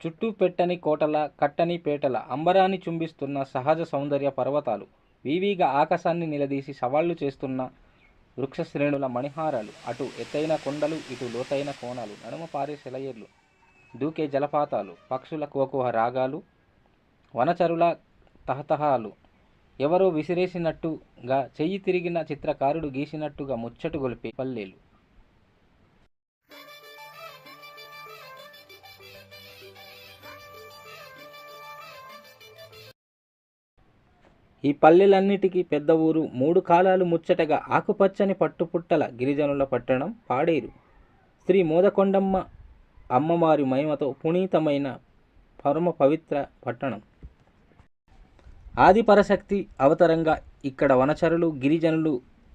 చుట్టూ పెట్టని కోటల కట్టని పేటల అంబరాన్ని చుంబిస్తున్న సహజ సౌందర్య పర్వతాలు వివిగా ఆకాశాన్ని నిలదీసి సవాళ్ళు చేస్తున్న వృక్ష శ్రేణుల మణిహారాలు అటు ఎత్తైన కొండలు ఇటు లోతైన కోణాలు నడుమ పారే సెలయేర్లు దూకే జలపాతాలు పక్షుల కోకువ రాగాలు వనచరుల తహతహాలు ఎవరో విసిరేసినట్టుగా చెయ్యి తిరిగిన చిత్రకారుడు గీసినట్టుగా ముచ్చటు గొలిపే పల్లెలు. ఈ పల్లెలన్నిటికీ పెద్ద ఊరు మూడు కాలాలు ముచ్చటగా ఆకుపచ్చని పట్టుపుట్టల గిరిజనుల పట్టణం పాడేరు. శ్రీ మోదకొండమ్మ అమ్మవారి మహిమతో పునీతమైన పరమ పవిత్ర పట్టణం. ఆదిపరశక్తి అవతరంగా ఇక్కడ వనచరులు గిరిజనులు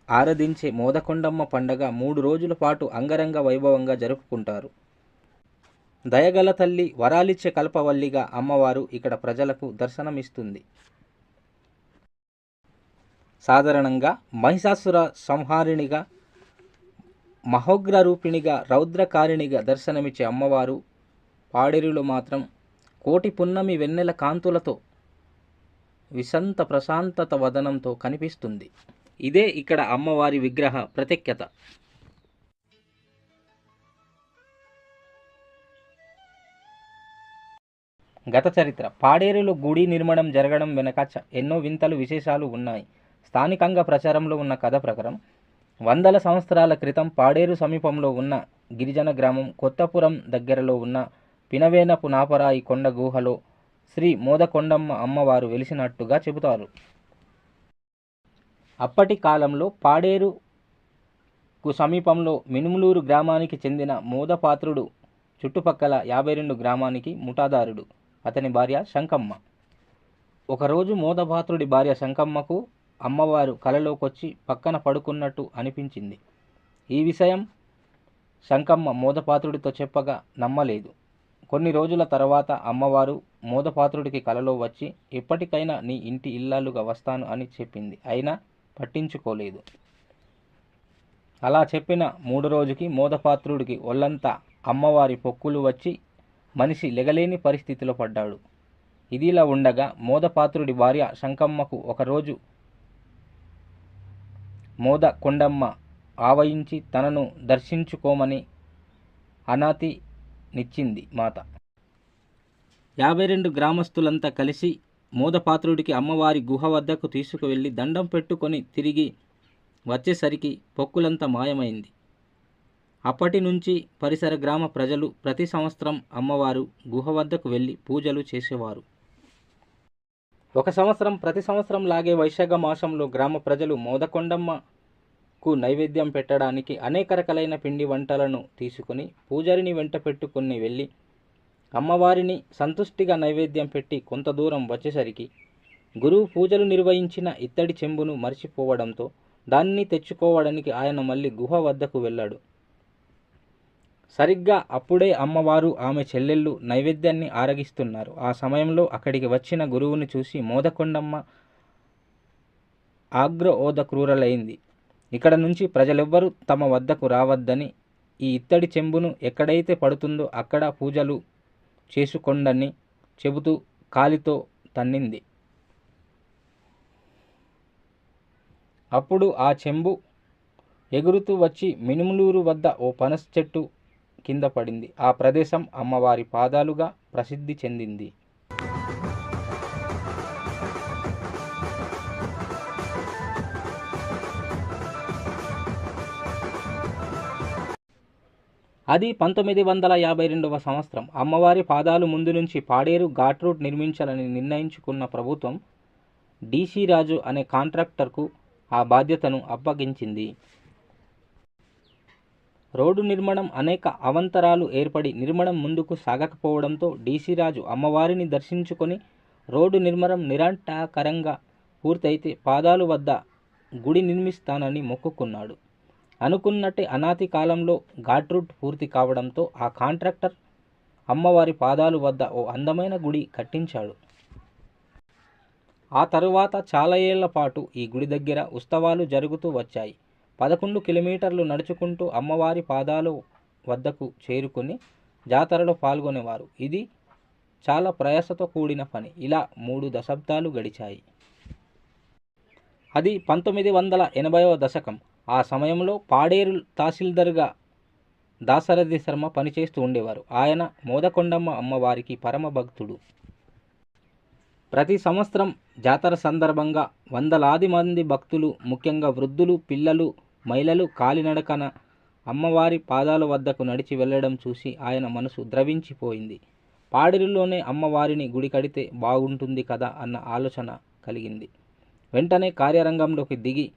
ఆరాధించే మోదకొండమ్మ పండగ మూడు రోజుల పాటు అంగరంగ వైభవంగా జరుపుకుంటారు. దయగల తల్లి వరాలిచ్చే కల్పవల్లిగా అమ్మవారు ఇక్కడ ప్రజలకు దర్శనమిస్తుంది. సాధారణంగా మహిషాసుర సంహారిణిగా మహోగ్ర రూపిణిగా రౌద్రకారిణిగా దర్శనమిచ్చే అమ్మవారు పాడేరులో మాత్రం కోటి పున్నమి వెన్నెల కాంతులతో విసంత ప్రశాంతత వదనంతో కనిపిస్తుంది. ఇదే ఇక్కడ అమ్మవారి విగ్రహ ప్రత్యేకత. గత చరిత్ర. పాడేరులో గుడి నిర్మాణం జరగడం వెనక ఎన్నో వింతలు విశేషాలు ఉన్నాయి. స్థానికంగా ప్రచారంలో ఉన్న కథ ప్రకారం వందల సంవత్సరాల క్రితం పాడేరు సమీపంలో ఉన్న గిరిజన గ్రామం కొత్తపురం దగ్గరలో ఉన్న పినవేనపు నాపరాయి కొండ గుహలో శ్రీ మోదకొండమ్మ అమ్మవారు వెలిసినట్టుగా చెబుతారు. అప్పటి కాలంలో పాడేరుకు సమీపంలో మినుములూరు గ్రామానికి చెందిన మోదపాత్రుడు చుట్టుపక్కల యాభై రెండు గ్రామానికి ముఠాదారుడు. అతని భార్య శంకమ్మ. ఒకరోజు మోదపాత్రుడి భార్య శంకమ్మకు అమ్మవారు కలలోకొచ్చి పక్కన పడుకున్నట్టు అనిపించింది. ఈ విషయం శంకమ్మ మోదపాత్రుడితో చెప్పగా నమ్మలేదు. కొన్ని రోజుల తర్వాత అమ్మవారు మోదపాత్రుడికి కలలో వచ్చి ఎప్పటికైనా నీ ఇంటి ఇల్లాలుగా వస్తాను అని చెప్పింది. అయినా పట్టించుకోలేదు. అలా చెప్పిన మూడు రోజుకి మోదపాత్రుడికి ఒళ్ళంతా అమ్మవారి పొక్కులు వచ్చి మనిషి లెగలేని పరిస్థితిలో పడ్డాడు. ఇదిలా ఉండగా మోదపాత్రుడి భార్య శంకమ్మకు ఒకరోజు మోద కొండమ్మ ఆవయించి తనను దర్శించుకోమని అనాతి నిచ్చింది మాత. యాభై రెండు గ్రామస్తులంతా కలిసి మోదపాత్రుడికి అమ్మవారి గుహ వద్దకు తీసుకువెళ్ళి దండం పెట్టుకొని తిరిగి వచ్చేసరికి పొక్కులంతా మాయమైంది. అప్పటి నుంచి పరిసర గ్రామ ప్రజలు ప్రతి సంవత్సరం అమ్మవారు గుహ వద్దకు వెళ్ళి పూజలు చేసేవారు. ఒక సంవత్సరం ప్రతి సంవత్సరం లాగే వైశాఖ మాసంలో గ్రామ ప్రజలు మోదకొండమ్మకు నైవేద్యం పెట్టడానికి అనేక రకాలైన పిండి వంటలను తీసుకుని పూజారిని వెంట పెట్టుకుని వెళ్ళి అమ్మవారిని సంతుష్టిగా నైవేద్యం పెట్టి కొంత దూరం వచ్చేసరికి గురువు పూజలు నిర్వహించిన ఇత్తడి చెంబును మర్చిపోవడంతో దాన్ని తెచ్చుకోవడానికి ఆయన మళ్ళీ గుహ వద్దకు వెళ్ళాడు. సరిగ్గా అప్పుడే అమ్మవారు ఆమె చెల్లెళ్ళు నైవేద్యాన్ని ఆరగిస్తున్నారు. ఆ సమయంలో అక్కడికి వచ్చిన గురువుని చూసి మోదకొండమ్మ ఆగ్రహోద క్రూరలైంది. ఇక్కడ నుంచి ప్రజలెవ్వరూ తమ వద్దకు రావద్దని ఈ ఇత్తడి చెంబును ఎక్కడైతే పడుతుందో అక్కడ పూజలు చేసుకోండని చెబుతూ కాలితో తన్నింది. అప్పుడు ఆ చెంబు ఎగురుతూ వచ్చి మినుములూరు వద్ద ఓ పనస చెట్టు కింద పడింది. ఆ ప్రదేశం అమ్మవారి పాదాలుగా ప్రసిద్ధి చెందింది. అది పంతొమ్మిది వందల యాభై రెండవ సంవత్సరం. అమ్మవారి పాదాలు ముందు నుంచి పాడేరు ఘాట్ రూట్ నిర్మించాలని నిర్ణయించుకున్న ప్రభుత్వం డీసీ రాజు అనే కాంట్రాక్టర్కు ఆ బాధ్యతను అప్పగించింది. రోడ్డు నిర్మాణం అనేక అవంతరాలు ఏర్పడి నిర్మాణం ముందుకు సాగకపోవడంతో డీసీ రాజు అమ్మవారిని దర్శించుకొని రోడ్డు నిర్మాణం నిరంటకరంగా పూర్తయితే పాదాలు వద్ద గుడి నిర్మిస్తానని మొక్కుకున్నాడు. అనుకున్నట్టే అనాతి కాలంలో ఘాట్ రూట్ పూర్తి కావడంతో ఆ కాంట్రాక్టర్ అమ్మవారి పాదాలు వద్ద ఓ అందమైన గుడి కట్టించాడు. ఆ తరువాత చాలా ఏళ్ళ పాటు ఈ గుడి దగ్గర ఉత్సవాలు జరుగుతూ వచ్చాయి. పదకొండు కిలోమీటర్లు నడుచుకుంటూ అమ్మవారి పాదాలు వద్దకు చేరుకుని జాతరలో పాల్గొనేవారు. ఇది చాలా ప్రయాసతో కూడిన పని. ఇలా మూడు దశాబ్దాలు గడిచాయి. అది పంతొమ్మిది వందల ఎనభైవ దశకం. ఆ సమయంలో పాడేరు తహసీల్దార్గా దాసరథి శర్మ పనిచేస్తూ ఉండేవారు. ఆయన మోదకొండమ్మ అమ్మవారికి పరమ భక్తుడు. ప్రతి సంవత్సరం జాతర సందర్భంగా వందలాది మంది భక్తులు ముఖ్యంగా వృద్ధులు పిల్లలు మహిళలు కాలినడకన అమ్మవారి పాదాల వద్దకు నడిచి వెళ్ళడం చూసి ఆయన మనసు ద్రవించిపోయింది. పాడేరులోనే అమ్మవారిని గుడి కడితే బాగుంటుంది కదా అన్న ఆలోచన కలిగింది. వెంటనే కార్యరంగంలోకి దిగి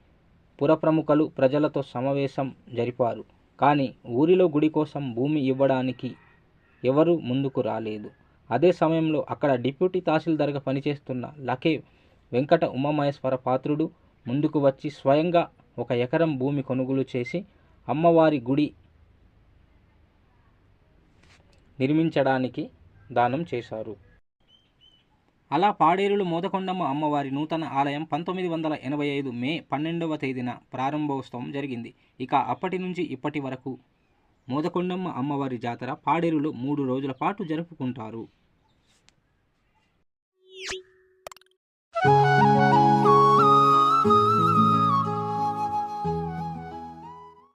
పురప్రముఖులు ప్రజలతో సమావేశం జరిపారు. కానీ ఊరిలో గుడి కోసం భూమి ఇవ్వడానికి ఎవరూ ముందుకు రాలేదు. అదే సమయంలో అక్కడ డిప్యూటీ తహసీల్దార్గా పనిచేస్తున్న లకే వెంకట ఉమామహేశ్వర పాత్రుడు ముందుకు వచ్చి స్వయంగా ఒక ఎకరం భూమి కొనుగోలు చేసి అమ్మవారి గుడి నిర్మించడానికి దానం చేశారు. అలా పాడేరులు మోదకొండమ్మ అమ్మవారి నూతన ఆలయం పంతొమ్మిది వందల ఎనభై ఐదు మే పన్నెండవ తేదీన ప్రారంభోత్సవం జరిగింది. ఇక అప్పటి నుంచి ఇప్పటి వరకు మోదకొండమ్మ అమ్మవారి జాతర పాడేరులో మూడు రోజుల పాటు జరుపుకుంటారు.